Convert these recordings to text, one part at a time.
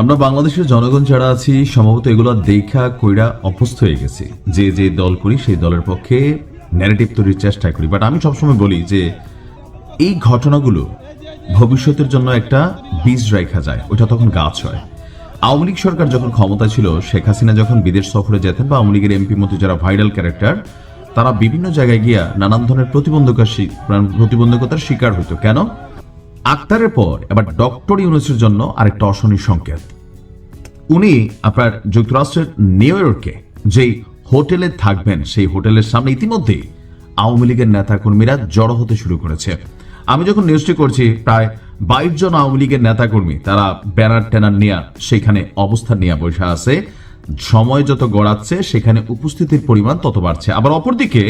আমরা বাংলাদেশের জনগণ যারা আছি, সম্ভবত এগুলো দেখা, কইরা অভ্যস্ত হয়ে গেছি। যে যে দল করি, সেই দলের পক্ষে ন্যারেটিভ তৈরির চেষ্টা করি। বাট আমি সবসময় বলি যে, এই ঘটনাগুলো ভবিষ্যতের জন্য একটা বীজ রেখা যায় ওটা তখন গাছ হয়। আওয়ামী লীগ সরকার যখন ক্ষমতা ছিল, শেখ হাসিনা যখন বিদেশ সফরে যেতেন বা আওয়ামী লীগের এমপি মতো যারা ভাইরাল ক্যারেক্টার তারা বিভিন্ন জায়গায় গিয়া নানান ধরনের প্রতিবন্ধকার প্রতিবন্ধকতার শিকার হতো কেন? আক্তারের পর এবার ডক্টর ইউনুসের জন্য আরেকটা অশনি সংকেত। উনি আপনার যুক্তরাষ্ট্রের নিউ ইয়র্কে যেই হোটেলে থাকবেন, সেই হোটেলের সামনে ইতিমধ্যেই আওয়ামী লীগের নেতাকর্মীরা জড়ো হতে শুরু করেছে। আমি যখন নিউজটি করছি, প্রায় বাইশ জন আওয়ামী লীগের নেতাকর্মী, তারা ব্যানার ট্যানার নিয়ে সেখানে অবস্থান নিয়ে বসে আছে। সময় যত গড়াচ্ছে, সেখানে উপস্থিতির পরিমাণ তত বাড়ছে। আবার অপরদিকে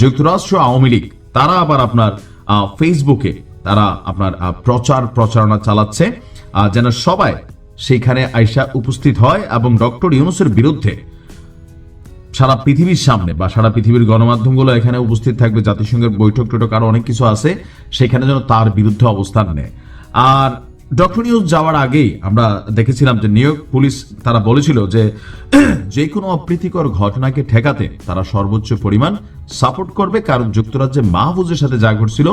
যুক্তরাষ্ট্র আওয়ামী লীগ, তারা আবার আপনার ফেসবুকে তারা আপনার প্রচার প্রচারণা চালাচ্ছে যেন সবাই সেইখানে আইসা উপস্থিত হয় এবং ডক্টর ইউনুসের বিরুদ্ধে সারা পৃথিবীর সামনে বা সারা পৃথিবীর গণমাধ্যমগুলো এখানে উপস্থিত থাকবে, জাতিসংঘের বৈঠক টৈঠক আরও অনেক কিছু আছে, সেখানে যেন তার বিরুদ্ধে অবস্থান নেয়। আর ডক্টর নিউজ যাওয়ার আগেই আমরা দেখেছিলাম যে ইয়র্ক পুলিশ তারা বলেছিল যে যে কোনো অপ্রীতিকর ঘটনাকে ঠেকাতে তারা সর্বোচ্চ পরিমাণ সাপোর্ট করবে, কারণ যুক্তরাজ্যে মাহফুজের সাথে যা ঘটছিল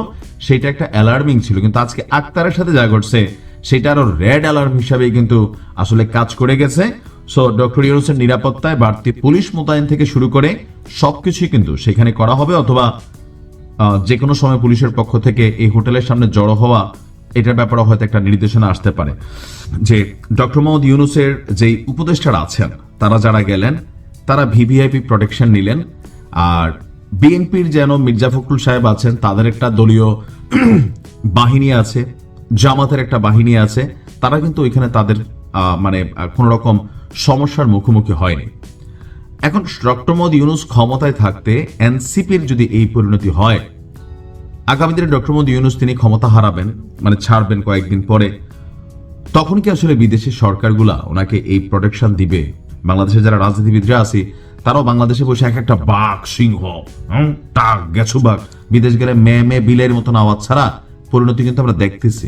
সেটা একটা অ্যালার্মিং ছিল। কিন্তু আজকে আক্তারের সাথে যা ঘটছে সেটা আরও রেড অ্যালার্ম হিসাবে কিন্তু আসলে কাজ করে গেছে। সো ডক্টর ইউনুসের নিরাপত্তায় বাড়তি পুলিশ মোতায়েন থেকে শুরু করে সবকিছুই কিন্তু সেখানে করা হবে, অথবা যে কোনো সময় পুলিশের পক্ষ থেকে এই হোটেলের সামনে জড়ো হওয়া এটার ব্যাপারে হয়তো একটা নির্দেশনা আসতে পারে। যে ডক্টর মোহাম্মদ ইউনুসের যে উপদেষ্টারা আছেন, তারা যারা গেলেন, তারা ভিভিআইপি প্রোটেকশন নিলেন, আর বিএনপির যেন মির্জা ফখরুল সাহেব আছেন, তাদের একটা দলীয় বাহিনী আছে, জামাতের একটা বাহিনী আছে, তারা কিন্তু ওইখানে তাদের মানে কোন রকম সমস্যার মুখোমুখি হয়নি। এখন ডক্টর মোহাম্মদ ইউনুস ক্ষমতায় থাকতে এনসিপির যদি এই পরিণতি হয় আগামী দিনে ডক্টর মোদী ইউনুস তিনি ক্ষমতা হারাবেন মানে ছাড়বেন কয়েকদিন পরে, তখন কি আসলে বিদেশের সরকারগুলা ওনাকে এই প্রোটেকশন দিবে? বাংলাদেশে যারা রাজনীতিবিদরা আছে, তারাও বাংলাদেশে বসে এক একটা বাঘ, সিংহ টাক গেছো বাঘ বিদেশ গেলে মেয়ে মে বিলের মতন আওয়াজ ছাড়া পরিণতি কিন্তু আমরা দেখতেছি।